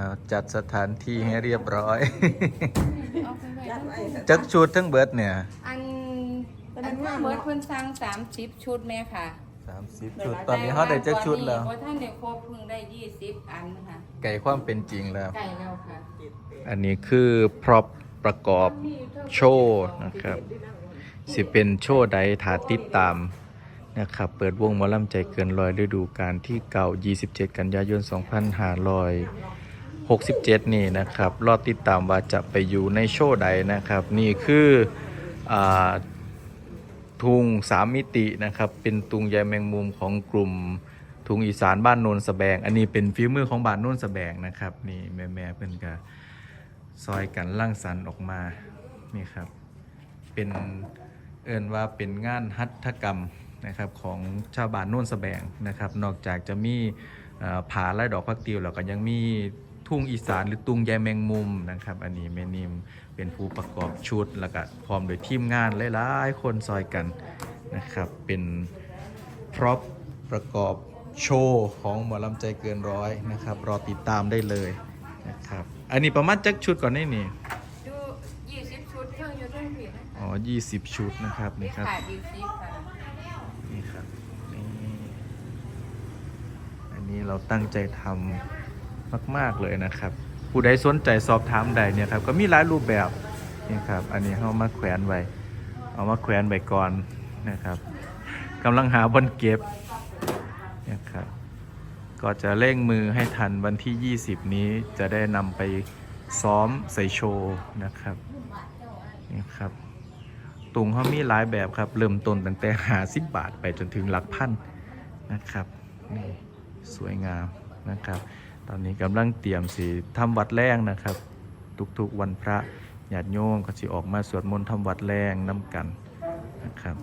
อ่าจัดสถานที่ให้เรียบร้อยเอาไปไว้ทั้งคู่จักชุดทั้งเบิดเนี่ยอันอันว่าเบิร์ดเพิ่นสั่งสามสิบชุดแม่ค่ะ30ชุด ตอนนี้เขาได้จักชุดแล้วเพราะท่านเด็กครบเพิ่งได้ยี่สิบอันค่ะไก่ความเป็นจริงแล้ว ไก่แล้วค่ะ อันนี้คือพร็อพประกอบโชว์นะครับ สิเป็นโชว์ใดถาติดตามนะครับ เปิดวงหมอลำใจเกินร้อยฤดูกาลที่เก่า 27 กันยายน 67 นี่นะครับ รอติดตามว่าจะไปอยู่ในโชว์ใดนะครับ นี่คืออทุงสามมิตินะครับ เป็นตุงใยแมงมุมของกลุ่มทุงอีสานบ้านโนนสแบง อันนี้เป็นฝีมือของบ้านโนนสแบงนะครับ นี่แม่แม่เพื่อนก็ซอยกันร่างสรรค์ออกมา นี่ครับ เป็นเอินว่าเป็นงานหัตถกรรมนะครับของชาวบ้านโน่นสแบงนะครับ นอกจากจะมีผาและดอกพักติวแล้วก็ยังมี ทุ่งอีสานหรือตุงใยแมงมุมนะครับ อันนี้แม่นิมเป็นผู้ประกอบชุดแล้วก็พร้อมโดยทีมงานหลายๆคนซอยกันนะครับ เป็นพร็อพประกอบโชว์ของหมอลำใจเกินร้อยนะครับ รอติดตามได้เลยนะครับ อันนี้ประมาณจักชุดก่อนนี่นี่ดูยี่สิบชุดเครื่องอยู่ทั้งผิดนะอ๋อ20ชุดนะครับนี่ครับ ขาดยี่สิค่ะ นี่ครับนี่อันนี้เราตั้งใจทำ มาก ๆ เลยนะครับ ผู้ใดสนใจสอบถามใดเนี่ยครับ ก็มีหลายรูปแบบนี่ครับ อันนี้เอามาแขวนไว้ เอามาแขวนไว้ก่อนนะครับกำลังหาบนเก็บนะครับ ก็จะเร่งมือให้ทันวันที่ 20 นี้จะได้นำไปซ้อมใส่โชว์นะครับนี่ครับตุงเขามีหลายแบบครับ เริ่มต้นตั้งแต่หาสิบบาทไปจนถึงหลักพันนะครับนี่สวยงามนะครับ ตอนนี้กำลังเตรียมสีทำวัดแรงนะครับ ทุกๆวันพระญาติโยมก็สิออกมาสวดมนต์ทำวัดแรงน้ำกันนะครับ